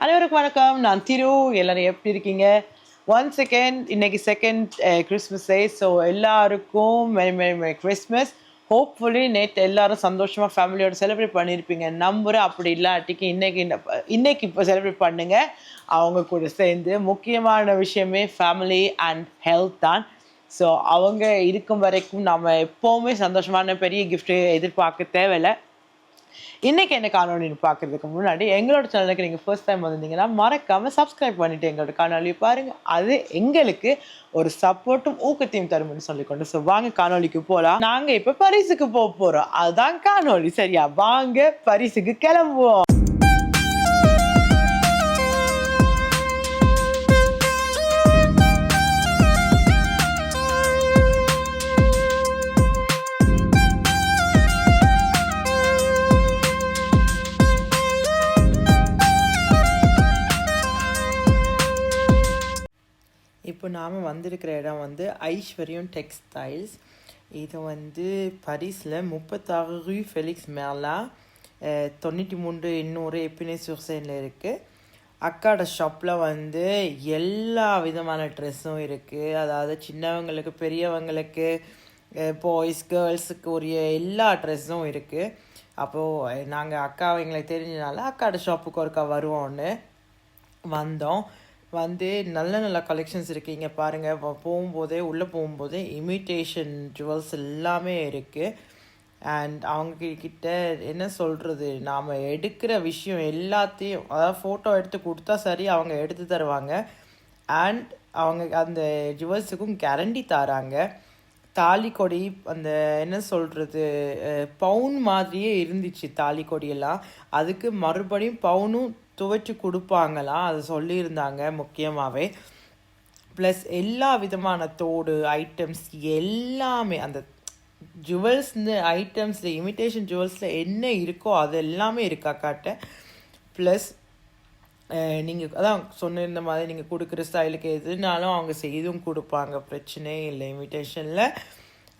அனைவருக்கும் வணக்கம். நான் திரு. எல்லாரும் எப்படி இருக்கீங்க? ஒன் செகண்ட் இன்னைக்கு செகண்ட் கிறிஸ்மஸ் டே ஸோ எல்லாருக்கும் மெரி மெரி மெரி கிறிஸ்மஸ் ஹோப்ஃபுல்லி நேற்று எல்லாரும் சந்தோஷமாக ஃபேமிலியோட செலிப்ரேட் பண்ணியிருப்பீங்க நம்புறேன் அப்படி இல்லாட்டிக்கு இன்னைக்கு இந்த- இன்னைக்கு இப்போ செலிப்ரேட் பண்ணுங்க. அவங்க கூட சேர்ந்து முக்கியமான விஷயமே ஃபேமிலி அண்ட் ஹெல்த் தான். ஸோ அவங்க இருக்கும் வரைக்கும் நம்ம எப்போவுமே சந்தோஷமான பெரிய கிஃப்ட்டு எதிர்பார்க்க தேவையில்லை. இன்னைக்கு என்ன காணொலி பார்க்கறதுக்கு முன்னாடி எங்களோட சேனலுக்கு நீங்கள் ஃபர்ஸ்ட் டைம் வந்திருந்தீங்கன்னா மறக்காம சப்ஸ்கிரைப் பண்ணிட்டு எங்களோட காணொலி பாருங்க. அது எங்களுக்கு ஒரு சப்போர்ட்டும் ஊக்கத்தையும் தரும்னு சொல்லிக்கொண்டு. ஸோ வாங்க காணொலிக்கு போகலாம் நாங்கள் இப்போ பரிசுக்கு போக போகிறோம் அதுதான் காணொலி சரியா? வாங்க பரிசுக்கு கிளம்புவோம். இப்போ நாம் வந்திருக்கிற இடம் வந்து ஐஸ்வர்யம் டெக்ஸ்டைல்ஸ். இது வந்து பரிஸில் முப்பத்தாறு ரூ ஃபெலிக்ஸ் மேலா தொண்ணூற்றி மூன்று எண்ணூறு எப்பினே சுர்சைனில் இருக்குது அக்காட ஷாப்பில் வந்து எல்லா விதமான ட்ரெஸ்ஸும் இருக்குது அதாவது சின்னவங்களுக்கு பெரியவங்களுக்கு பாய்ஸ் கேர்ள்ஸுக்கு உரிய எல்லா ட்ரெஸ்ஸும் இருக்குது அப்போது நாங்கள் அக்கா எங்களுக்கு தெரிஞ்சனால அக்காட ஷாப்புக்கு ஒருக்கா வருவோன்னு வந்தோம். வந்து நல்ல நல்ல கலெக்ஷன்ஸ் இருக்குது இங்கே பாருங்கள் போகும்போதே உள்ளே போகும்போதே இமிட்டேஷன் ஜுவல்ஸ் எல்லாமே இருக்குது அண்ட் அவங்க கிட்ட என்ன சொல்கிறது நாம் எடுக்கிற விஷயம் எல்லாத்தையும் அதாவது ஃபோட்டோ எடுத்து கொடுத்தா சரி அவங்க எடுத்து தருவாங்க. அண்ட் அவங்க அந்த ஜுவல்ஸுக்கும் கேரண்டி தராங்க. தாலி கொடி அந்த என்ன சொல்கிறது பவுன் மாதிரியே இருந்துச்சு தாலி கொடியெல்லாம். அதுக்கு மறுபடியும் பவுனும் துவைச்சி கொடுப்பாங்களாம் அது சொல்லியிருந்தாங்க முக்கியமாகவே ப்ளஸ் எல்லா விதமான தோடு ஐட்டம்ஸ் எல்லாமே அந்த ஜுவல்ஸ்னு ஐட்டம்ஸில் இமிட்டேஷன் ஜுவல்ஸில் என்ன இருக்கோ அது எல்லாமே இருக்கா காட்ட? ப்ளஸ் நீங்கள் அதான் சொன்னிருந்த மாதிரி நீங்கள் கொடுக்குற ஸ்டைலுக்கு எதுனாலும் அவங்க செய்தும் கொடுப்பாங்க. பிரச்சனையே இல்லை இமிட்டேஷனில்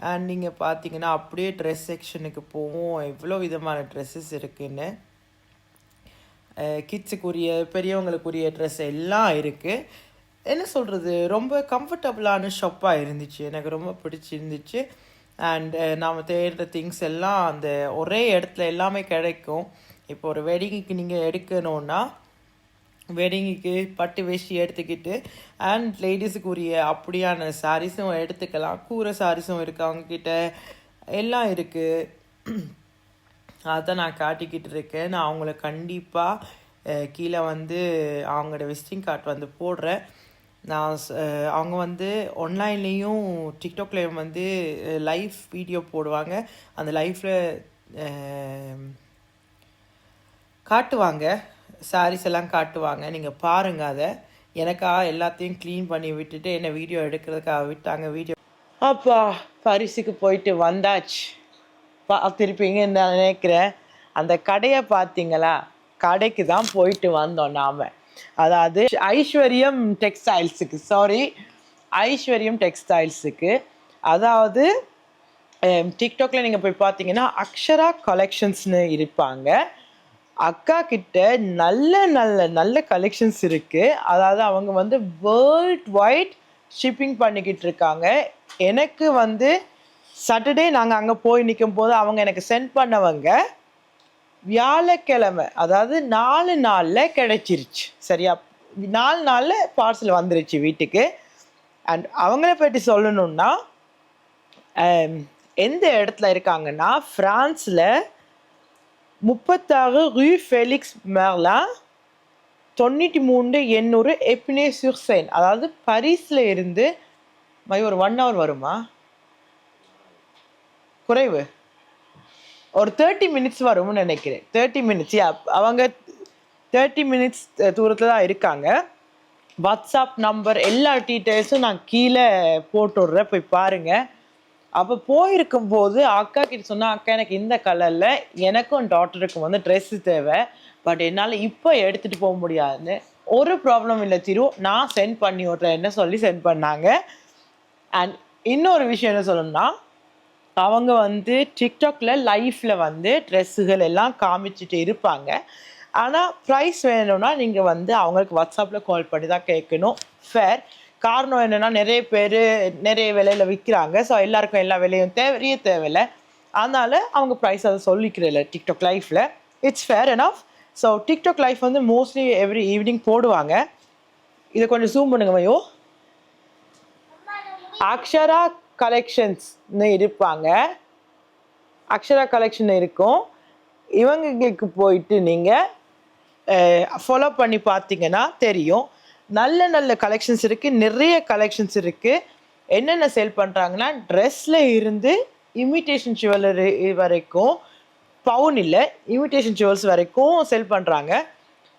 அண்ட் நீங்கள் பார்த்தீங்கன்னா அப்படியே ட்ரெஸ் செக்ஷனுக்கு போவோம். எவ்வளோ விதமான ட்ரெஸ்ஸஸ் இருக்குன்னு. கிட்ஸுக்குரிய பெரியவங்களுக்குரிய ட்ரெஸ் எல்லாம் இருக்குது என்ன சொல்கிறது ரொம்ப கம்ஃபர்டபுளான ஷாப்பாக இருந்துச்சு. எனக்கு ரொம்ப பிடிச்சிருந்துச்சு. அண்ட் நாம் தேடுற திங்ஸ் எல்லாம் அந்த ஒரே இடத்துல எல்லாமே கிடைக்கும். இப்போ ஒரு வெடிங்குக்கு நீங்கள் எடுக்கணுன்னா வெட்டிங்குக்கு பட்டு வேஷ்டி எடுத்துக்கிட்டு அண்ட் லேடிஸுக்கு உரிய அப்படியான சாரீஸும் எடுத்துக்கலாம். கூரை சாரீஸும் இருக்குது அவங்கக்கிட்ட எல்லாம் இருக்குது அதான் நான் காட்டிக்கிட்டு இருக்கேன் நான் அவங்கள கண்டிப்பாக கீழே வந்து அவங்களோட விசிட்டிங் கார்டு வந்து போடுறேன். நான் அவங்க வந்து ஆன்லைன்லேயும் டிக்டாக்லேயும் வந்து லைவ் வீடியோ போடுவாங்க. அந்த லைஃப்பில் காட்டுவாங்க. சாரீஸ் எல்லாம் காட்டுவாங்க. நீங்கள் பாருங்கள் அதை. எனக்கா எல்லாத்தையும் க்ளீன் பண்ணி விட்டுட்டு என்ன வீடியோ எடுக்கிறதுக்காக விட்டாங்க வீடியோ அப்பா பரிசுக்கு போயிட்டு வந்தாச்சு. பார்த்துருப்பீங்கன்னு நான் நினைக்கிறேன். அந்த கடையை பார்த்தீங்களா கடைக்கு தான் போயிட்டு வந்தோம் நாம். அதாவது ஐஸ்வர்யம் டெக்ஸ்டைல்ஸுக்கு சாரி ஐஸ்வர்யம் டெக்ஸ்டைல்ஸுக்கு. அதாவது டிக்டாக்ல நீங்கள் போய் பார்த்தீங்கன்னா அக்ஷரா கலெக்ஷன்ஸ்னு இருப்பாங்க. அக்கா கிட்ட நல்ல நல்ல நல்ல கலெக்ஷன்ஸ் இருக்குது அதாவது அவங்க வந்து வேர்ல்ட் வைட் ஷிப்பிங் பண்ணிக்கிட்டு இருக்காங்க. எனக்கு வந்து சாட்டர்டே நாங்கள் அங்கே போய் நிற்கும் போது அவங்க எனக்கு சென்ட் பண்ணவங்க வியாழக்கிழமை அதாவது நாலு நாளில் கிடைச்சிருச்சு. சரியா? நாலு நாளில் பார்சல் வந்துருச்சு வீட்டுக்கு. அண்ட் அவங்கள பற்றி சொல்லணும்னா um, எந்த இடத்துல இருக்காங்கன்னா ஃப்ரான்ஸில் முப்பத்தாறு ரூ ஃபெலிக்ஸ் மேலா தொண்ணூற்றி மூணு எண்ணூறு எப்பினே சுர்சைன் அதாவது பரிஸில் இருந்து மை ஒரு ஒன் ஹவர் வருமா? குறைவு. ஒரு தேர்ட்டி மினிட்ஸ் வரும்னு நினைக்கிறேன். தேர்ட்டி மினிட்ஸ் அவங்க தேர்ட்டி மினிட்ஸ் தூரத்தில் தான் இருக்காங்க. வாட்ஸ்அப் நம்பர் எல்லா டீட்டெயில்ஸும் நான் கீழே போட்டு விட்றேன். போய் பாருங்கள் அப்போ போயிருக்கும் போது அக்கா கிட்ட சொன்னால் அக்கா எனக்கு இந்த கலரில் எனக்கும் டாக்டருக்கும் வந்து ட்ரெஸ்ஸு தேவை. பட் என்னால் இப்போ எடுத்துகிட்டு போக முடியாதுன்னு. ஒரு ப்ராப்ளம் இல்லை திரு நான் சென்ட் பண்ணி விட்றேன் என்ன சொல்லி சென்ட் பண்ணாங்க. அண்ட் இன்னொரு விஷயம் என்ன சொல்லணும்னா அவங்க வந்து டிக்டாக்ல லைஃப்ல வந்து ட்ரெஸ்ஸுகள் எல்லாம் காமிச்சிட்டு இருப்பாங்க. ஆனால் ப்ரைஸ் வேணும்னா நீங்கள் வந்து அவங்களுக்கு வாட்ஸ்அப்பில் கால் பண்ணி தான் கேட்கணும். ஃபேர் காரணம் என்னென்னா நிறைய பேர் நிறைய விலையில் விற்கிறாங்க ஸோ எல்லாருக்கும் எல்லா விலையும் தேவையே தேவையில்லை. அதனால் அவங்க ப்ரைஸ் அதை சொல்லிக்கிறதில்ல டிக்டாக் லைஃப்பில் it's fair enough. So TikTok life வந்து மோஸ்ட்லி எவ்ரி ஈவினிங் போடுவாங்க. இதை கொஞ்சம் ஜூம் பண்ணுங்க மையோ. அக்ஷரா கலெக்ஷன்ஸ்னு இருப்பாங்க. அக்ஷரா கலெக்ஷன் இருக்கும். இவங்களுக்கு போயிட்டு நீங்கள் ஃபாலோ பண்ணி பார்த்தீங்கன்னா தெரியும். நல்ல நல்ல கலெக்ஷன்ஸ் இருக்குது நிறைய கலெக்ஷன்ஸ் இருக்குது என்னென்ன சேல் பண்ணுறாங்கன்னா ட்ரெஸ்ஸில் இருந்து இமிட்டேஷன் ஜுவல்லரி வரைக்கும் பவுன் இல்லை இமிட்டேஷன் ஜுவல்ஸ் வரைக்கும் செல் பண்ணுறாங்க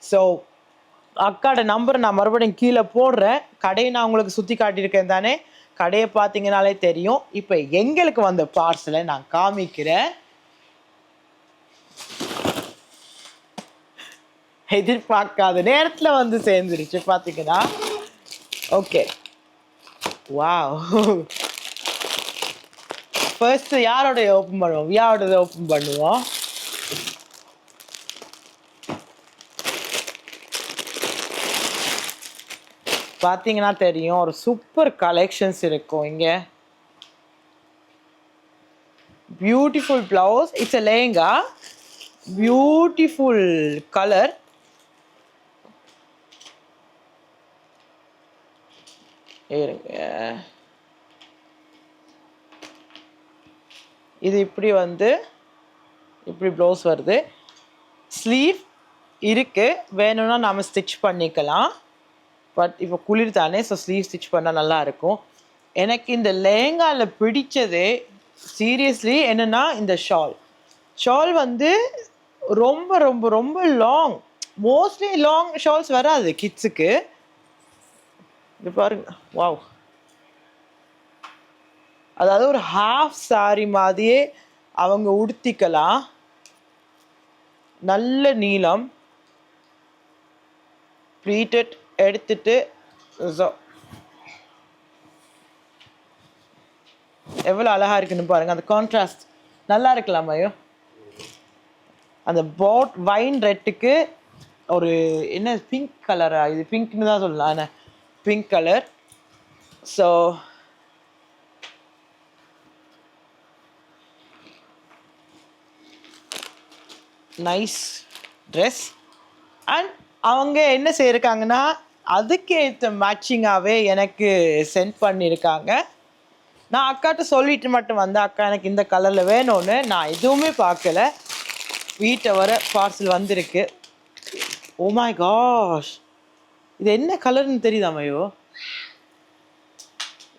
ஸோ அக்காட நம்பர் நான் மறுபடியும் கீழே போடுறேன். கடையை நான் உங்களுக்கு சுற்றி காட்டியிருக்கேன் தானே? கடையை பார்த்தீங்கனாலே தெரியும். இப்போ எங்களுக்கு வந்த பார்சலை நான் காமிக்கிறேன். எதிர்பார்க்காத நேரத்தில் வந்து சேர்ந்துருச்சு பார்த்தீங்கன்னா ஓகே வாவ் ஃபர்ஸ்ட் யாரோடைய ஓப்பன் பண்ணுவோம்? யாரோடது ஓப்பன் பண்ணுவோம். பார்த்தீங்கன்னா தெரியும் ஒரு சூப்பர் கலெக்ஷன்ஸ் இருக்கும் இங்கே. Beautiful blouse it's a lehenga beautiful colour இருங்க. இது இப்படி வந்து இப்படி ப்ளவுஸ் வருது. ஸ்லீவ் இருக்கு. வேணும்னா நாம ஸ்டிச் பண்ணிக்கலாம். பட் இப்போ குளிர் தானே ஸோ ஸ்லீவ் ஸ்டிச் பண்ணால் நல்லா இருக்கும் எனக்கு இந்த லேங்காவில் பிடிச்சதே சீரியஸ்லி என்னன்னா இந்த ஷால் ஷால் வந்து ரொம்ப ரொம்ப ரொம்ப லாங் மோஸ்ட்லி லாங் ஷால்ஸ் வராது கிட்ஸுக்கு இது பாருங்க. வாவ் அதாவது ஒரு ஹாஃப் சாரி மாதிரியே அவங்க உடுத்திக்கலாம். நல்ல நீளம். ப்ளீட்டட் எடுத்துட்டு ஸோ எவ்வளோ அழகாக இருக்குன்னு பாருங்க அந்த கான்ட்ராஸ்ட் நல்லா இருக்கலாம் ஐயோ. அந்த பாட் வைன் ரெட்டுக்கு ஒரு என்ன பிங்க் கலரா இது பிங்க்னு தான் சொல்லலாம் என்ன? Pink colour so nice dress and அவங்க என்ன செய்யிருக்காங்கன்னா அதுக்கேற்ற மேட்சிங்காகவே எனக்கு சென்ட் பண்ணியிருக்காங்க. நான் அக்காட்ட சொல்லிட்டு மட்டும் வந்தேன் அக்கா எனக்கு இந்த கலரில் வேணும்னு நான் எதுவுமே பார்க்கல. வீட்டை வர பார்சல் வந்திருக்கு. ஓ மை காஷ் இது என்ன கலர்னு தெரியுதாமையோ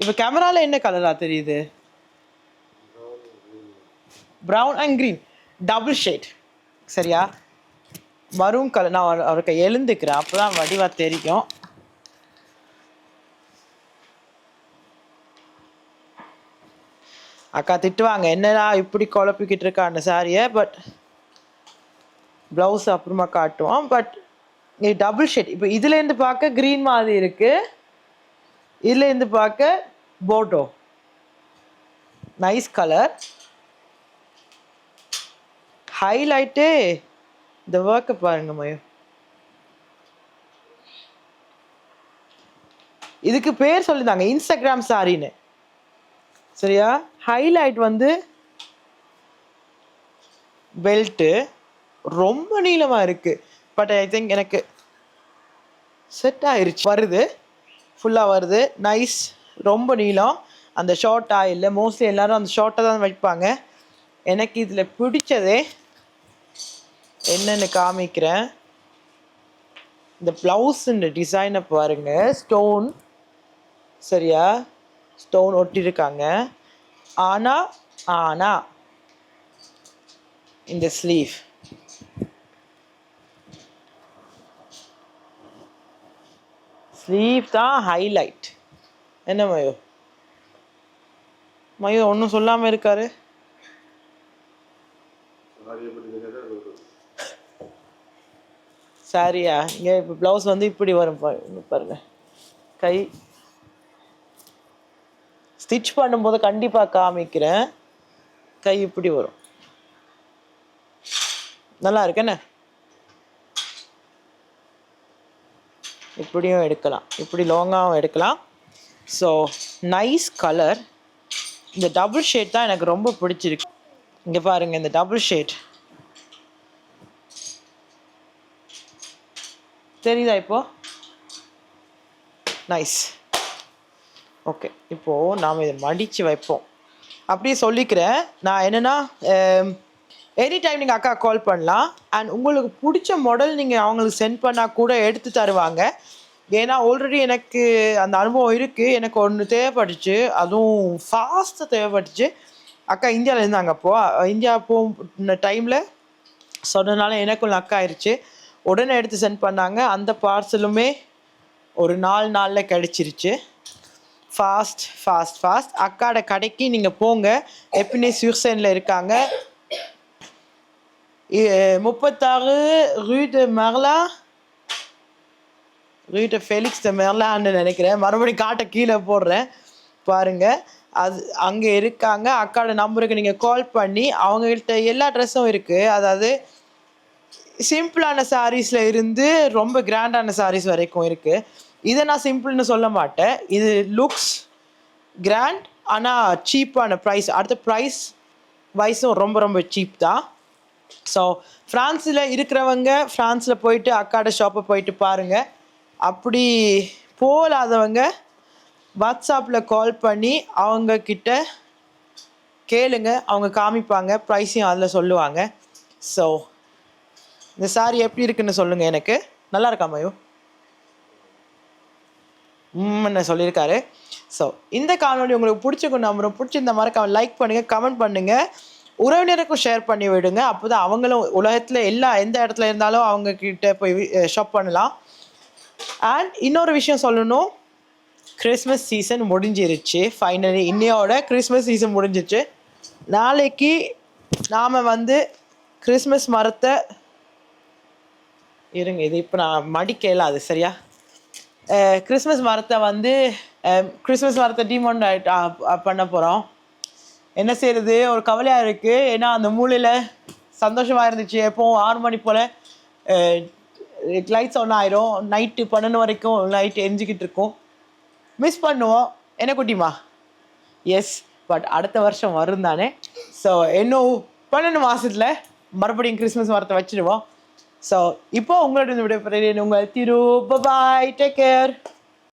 இப்போ கேமராவில் என்ன கலரா தெரியுது? Brown and green double shade சரியா? மரூன் கலர் நான் அவருக்கு எழுந்துக்கிறேன். அப்போ தான் வடிவா தெரியும். அக்கா திட்டுவாங்க என்னடா இப்படி குழப்பிக்கிட்டு இருக்கா? அந்த சாரியை பட் ப்ளவுஸ் அப்புறமா காட்டுவோம். பட் இது டபுள் ஷேட் இப்போ இதுலேருந்து பார்க்க க்ரீன் மாதிரி இருக்குது இதுலேருந்து பார்க்க போட்டோ நைஸ் கலர் ஹைலைட்டு இந்த ஒர்க்கை பாருங்க மயோ. இதுக்கு பேர் சொல்லியிருந்தாங்க இன்ஸ்டாகிராம் சாரின்னு. சரியா? ஹைலைட் வந்து பெல்ட்டு ரொம்ப நீளமாக இருக்குது பட் ஐ திங்க் எனக்கு செட் ஆயிருச்சு. வருது. ஃபுல்லாக வருது. நைஸ் ரொம்ப நீளம். அந்த ஷார்ட்டாக இல்லை. மோஸ்ட்லி எல்லோரும் அந்த ஷார்ட்டை தான் வைப்பாங்க. எனக்கு இதில் பிடிச்சதே என்னன்னு காமிக்கிறேன். இந்த ப்ளவுஸுன்ற டிசைனை பாருங்க. ஸ்டோன் சரியா? ஸ்டோன் ஒட்டியிருக்காங்க. ஆனா ஆனா இந்த ஸ்லீவ் ஸ்லீவ் தான் ஹைலைட் என்ன மயோ? மயோ ஒன்றும் சொல்லாமல் இருக்காரு. சாரியா இங்கே இப்போ ப்ளவுஸ் வந்து இப்படி வரும் பா- பாருங்க. கை. ஸ்டிச் பண்ணும்போது கண்டிப்பாக காமிக்கிறேன். கை இப்படி வரும். நல்லா இருக்கு என்ன? இப்படியும் எடுக்கலாம். இப்படி லாங்காகவும் எடுக்கலாம். ஸோ நைஸ் கலர் இந்த டபுள் ஷேட் தான் எனக்கு ரொம்ப பிடிச்சிருக்கு. இங்கே பாருங்கள் இந்த டபுள் ஷேட் தெரியுதா இப்போ? நைஸ் ஓகே இப்போது நாம் இதை மடித்து வைப்போம். அப்படியே சொல்லிக்கிறேன். நான் என்னென்னா எனி um, டைம் நீங்கள் அக்கா கால் பண்ணலாம். அண்ட் உங்களுக்கு பிடிச்ச மாடல் நீங்கள் அவங்களுக்கு சென்ட் பண்ணால் கூட எடுத்து தருவாங்க. ஏன்னா ஆல்ரெடி எனக்கு அந்த அனுபவம் இருக்குது எனக்கு ஒன்று தேவைப்பட்டுச்சு. அதுவும் ஃபாஸ்ட்டாக தேவைப்பட்டுச்சு. அக்கா இந்தியாவில் இருந்தாங்க அப்போது இந்தியா போன டைமில் சொன்னதுனால எனக்கு ஒன்று அக்கா ஆயிடுச்சு உடனே எடுத்து சென்ட் பண்ணாங்க. அந்த பார்சலுமே ஒரு நாலு நாளில் கிடச்சிருச்சு. ஃபாஸ்ட் ஃபாஸ்ட் ஃபாஸ்ட் அக்காட கடைக்கு நீங்கள் போங்க. எப்பினே சிவசேனில் இருக்காங்க. முப்பத்தாறு ரூ மெர்லா ரூட்டு ஃபெலிக்ஸ் த மெர்லான்னு நினைக்கிறேன். மறுபடியும் காட்டை கீழே போடுறேன். பாருங்கள் அது அங்கே இருக்காங்க. அக்காட நம்பருக்கு நீங்கள் கால் பண்ணி அவங்ககிட்ட எல்லா ட்ரெஸ்ஸும் இருக்குது அதாவது சிம்பிளான சாரீஸில் இருந்து ரொம்ப கிராண்டான சாரீஸ் வரைக்கும் இருக்குது இதை நான் சிம்பிள்னு சொல்ல மாட்டேன். இது லுக்ஸ் கிராண்ட் ஆனால் சீப்பான ப்ரைஸ் அடுத்த ப்ரைஸ் வைஸும் ரொம்ப ரொம்ப சீப் தான். ஸோ ஃப்ரான்ஸில் இருக்கிறவங்க ஃப்ரான்ஸில் போயிட்டு அக்காட ஷாப்பை போயிட்டு பாருங்கள் அப்படி போகலாதவங்க வாட்ஸ்அப்பில் கால் பண்ணி அவங்கக்கிட்ட கேளுங்க. அவங்க காமிப்பாங்க. ப்ரைஸையும் அதில் சொல்லுவாங்க. ஸோ இந்த சாரி எப்படி இருக்குன்னு சொல்லுங்கள் எனக்கு. நல்லா இருக்கா மயோ? ம்னு சொல்லியிருக்காரு. ஸோ இந்த காணொளி உங்களுக்கு பிடிச்சிக்கணும் நம்புறோம். பிடிச்சிருந்த மறக்காம லைக் பண்ணுங்கள் கமெண்ட் பண்ணுங்கள் உறவினருக்கும் ஷேர் பண்ணி விடுங்க. அப்போ தான் அவங்களும் உலகத்தில் எல்லா எந்த இடத்துல இருந்தாலும் அவங்கக்கிட்ட போய் ஷாப் பண்ணலாம். அண்ட் இன்னொரு விஷயம் சொல்லணும். கிறிஸ்மஸ் சீசன் முடிஞ்சிருச்சு. ஃபைனலி இன்னையோட கிறிஸ்மஸ் சீசன் முடிஞ்சிருச்சு நாளைக்கு நாம் வந்து கிறிஸ்மஸ் மரத்தை இருங்க இது இப்போ நான் மடிக்கல அது சரியா? கிறிஸ்மஸ் மரத்தை வந்து கிறிஸ்மஸ் மரத்தை டிமோண்ட் பண்ண போகிறோம் என்ன செய்யறது ஒரு கவலையாக இருக்குது ஏன்னா அந்த மூலையில் சந்தோஷமாக இருந்துச்சு. எப்போவும் ஆறு மணி போல் லைட்ஸ் ஒன்று ஆயிரும். நைட்டு பன்னெண்டு வரைக்கும் லைட் எரிஞ்சிக்கிட்டு இருக்கும். மிஸ் பண்ணுவோம். என்ன குட்டிமா எஸ் பட் அடுத்த வருஷம் வரும் தானே ஸோ இன்னும் பன்னெண்டு மாதத்தில் மறுபடியும் கிறிஸ்மஸ் மரத்தை வச்சுருவோம். ஸோ இப்போ உங்களோட விடைபெறேன் உங்கள் திரு பாய் டேக் கேர்